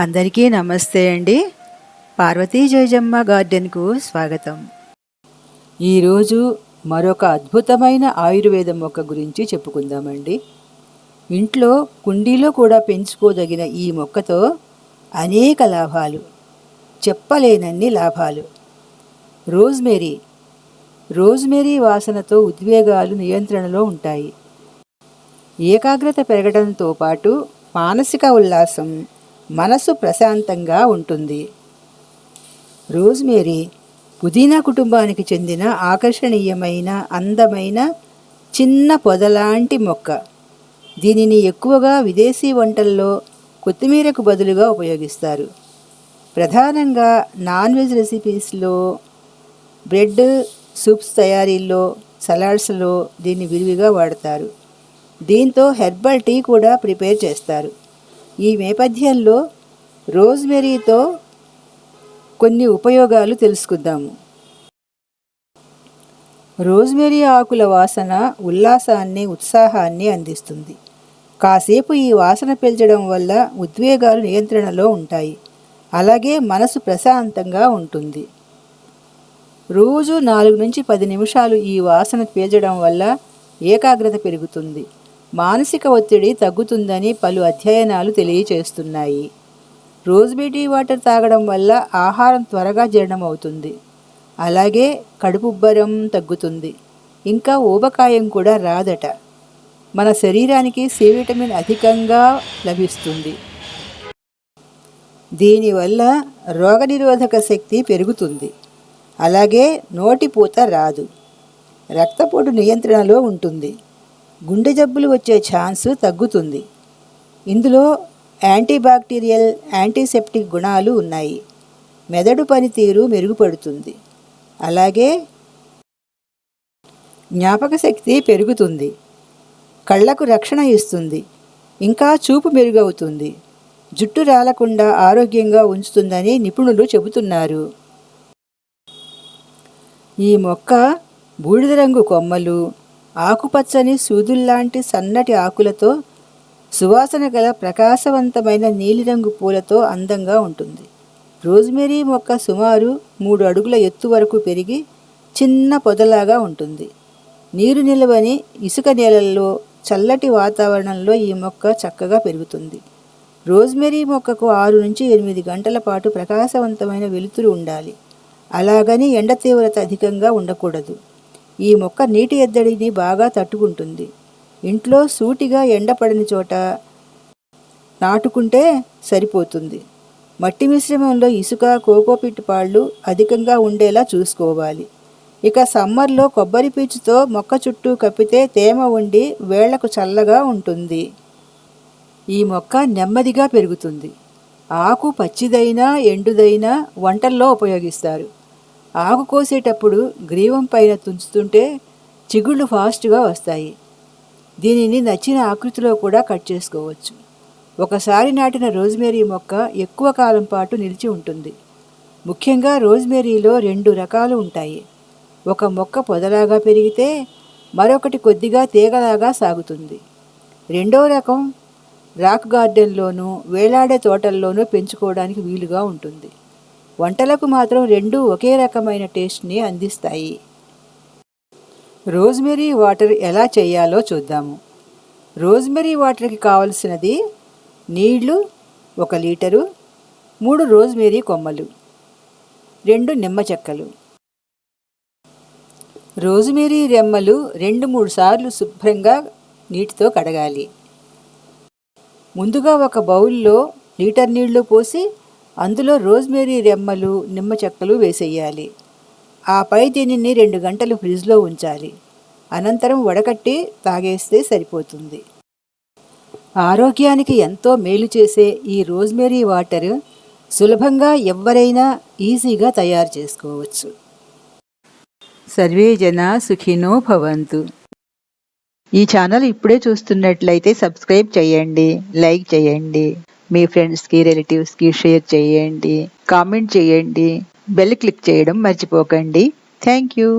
అందరికీ నమస్తే అండి. పార్వతీ జయజమ్మ గార్డెన్కు స్వాగతం. ఈరోజు మరొక అద్భుతమైన ఆయుర్వేద మొక్క గురించి చెప్పుకుందామండి. ఇంట్లో కుండీలో కూడా పెంచుకోదగిన ఈ మొక్కతో అనేక లాభాలు చెప్పలేనన్ని లాభాలు. రోజ్మెరీ రోజ్మేరీ వాసనతో ఉద్వేగాలు నియంత్రణలో ఉంటాయి. ఏకాగ్రత పెరగడంతో పాటు మానసిక ఉల్లాసం మనసు ప్రశాంతంగా ఉంటుంది. రోజ్మేరీ పుదీనా కుటుంబానికి చెందిన ఆకర్షణీయమైన అందమైన చిన్న పొదలాంటి మొక్క. దీనిని ఎక్కువగా విదేశీ వంటల్లో కొత్తిమీరకు బదులుగా ఉపయోగిస్తారు. ప్రధానంగా నాన్ వెజ్ రెసిపీస్లో బ్రెడ్ సూప్స్ తయారీలో సలాడ్స్లో దీన్ని విరివిగా వాడతారు. దీంతో హెర్బల్ టీ కూడా ప్రిపేర్ చేస్తారు. ఈ నేపథ్యంలో రోజ్మెరీతో కొన్ని ఉపయోగాలు తెలుసుకుందాము. రోజ్మెరీ ఆకుల వాసన ఉల్లాసాన్ని ఉత్సాహాన్ని అందిస్తుంది. కాసేపు ఈ వాసన పీల్చడం వల్ల ఉద్వేగాలు నియంత్రణలో ఉంటాయి. అలాగే మనసు ప్రశాంతంగా ఉంటుంది. రోజు నాలుగు నుంచి పది నిమిషాలు ఈ వాసన పీల్చడం వల్ల ఏకాగ్రత పెరుగుతుంది. మానసిక ఒత్తిడి తగ్గుతుందని పలు అధ్యయనాలు తెలియచేస్తున్నాయి. రోజ్బేటీ వాటర్ తాగడం వల్ల ఆహారం త్వరగా జీర్ణమవుతుంది. అలాగే కడుపుబ్బరం తగ్గుతుంది. ఇంకా ఊబకాయం కూడా రాదట. మన శరీరానికి సి విటమిన్ అధికంగా లభిస్తుంది. దీనివల్ల రోగనిరోధక శక్తి పెరుగుతుంది. అలాగే నోటిపూత రాదు. రక్తపోటు నియంత్రణలో ఉంటుంది. గుండె జబ్బులు వచ్చే ఛాన్సు తగ్గుతుంది. ఇందులో యాంటీబాక్టీరియల్ యాంటీసెప్టిక్ గుణాలు ఉన్నాయి. మెదడు పనితీరు మెరుగుపడుతుంది. అలాగే జ్ఞాపక శక్తి పెరుగుతుంది. కళ్ళకు రక్షణ ఇస్తుంది. ఇంకా చూపు మెరుగవుతుంది. జుట్టు రాలకుండా ఆరోగ్యంగా ఉంచుతుందని నిపుణులు చెబుతున్నారు. ఈ మొక్క బూడిద రంగు కొమ్మలు ఆకుపచ్చని సూదుల్లాంటి సన్నటి ఆకులతో సువాసన గల ప్రకాశవంతమైన నీలిరంగు పూలతో అందంగా ఉంటుంది. రోజ్మెరీ మొక్క సుమారు మూడు అడుగుల ఎత్తు వరకు పెరిగి చిన్న పొదలాగా ఉంటుంది. నీరు నిలవని ఇసుక నేలల్లో చల్లటి వాతావరణంలో ఈ మొక్క చక్కగా పెరుగుతుంది. రోజ్మెరీ మొక్కకు ఆరు నుంచి ఎనిమిది గంటల పాటు ప్రకాశవంతమైన వెలుతురు ఉండాలి. అలాగని ఎండ తీవ్రత అధికంగా ఉండకూడదు. ఈ మొక్క నీటి ఎద్దడిని బాగా తట్టుకుంటుంది. ఇంట్లో సూటిగా ఎండపడని చోట నాటుకుంటే సరిపోతుంది. మట్టి మిశ్రమంలో ఇసుక కోకోపిట్ పాళ్ళు అధికంగా ఉండేలా చూసుకోవాలి. ఇక సమ్మర్లో కొబ్బరి పీచుతో మొక్క చుట్టూ కప్పితే తేమ ఉండి వేళ్ళకు చల్లగా ఉంటుంది. ఈ మొక్క నెమ్మదిగా పెరుగుతుంది. ఆకు పచ్చిదైనా ఎండుదైనా వంటల్లో ఉపయోగిస్తారు. ఆకు కోసేటప్పుడు గ్రీవం పైన తుంచుతుంటే చిగుళ్ళు ఫాస్ట్గా వస్తాయి. దీనిని నచ్చిన ఆకృతిలో కూడా కట్ చేసుకోవచ్చు. ఒకసారి నాటిన రోజ్మేరీ మొక్క ఎక్కువ కాలం పాటు నిలిచి ఉంటుంది. ముఖ్యంగా రోజ్మేరీలో రెండు రకాలు ఉంటాయి. ఒక మొక్క పొదలాగా పెరిగితే మరొకటి కొద్దిగా తీగలాగా సాగుతుంది. రెండో రకం రాక్ గార్డెన్లోనూ వేలాడే తోటల్లోనూ పెంచుకోవడానికి వీలుగా ఉంటుంది. వంటలకు మాత్రం రెండు ఒకే రకమైన టేస్ట్ని అందిస్తాయి. రోజ్మెరీ వాటర్ ఎలా చేయాలో చూద్దాము. రోజ్మెరీ వాటర్కి కావలసినది నీళ్ళు ఒక లీటరు మూడు రోజ్మెరీ కొమ్మలు రెండు నిమ్మ చెక్కలు. రోజ్మెరీ రెమ్మలు రెండు మూడు సార్లు శుభ్రంగా నీటితో కడగాలి. ముందుగా ఒక బౌల్లో లీటర్ నీళ్ళు పోసి అందులో రోజ్మెరీ రెమ్మలు నిమ్మ చెక్కలు వేసేయాలి. ఆపై దీనిని రెండు గంటలు ఫ్రిడ్జ్లో ఉంచాలి. అనంతరం వడకట్టి తాగేస్తే సరిపోతుంది. ఆరోగ్యానికి ఎంతో మేలు చేసే ఈ రోజ్మెరీ వాటర్ సులభంగా ఎవరైనా ఈజీగా తయారు చేసుకోవచ్చు. సర్వే జన సుఖినో భవంతు. ఈ ఛానల్ ఇప్పుడే చూస్తున్నట్లయితే సబ్స్క్రైబ్ చేయండి లైక్ చేయండి. మీ ఫ్రెండ్స్కి రిలేటివ్స్కి షేర్ చేయండి కామెంట్ చేయండి బెల్ క్లిక్ చేయడం మర్చిపోకండి. Thank you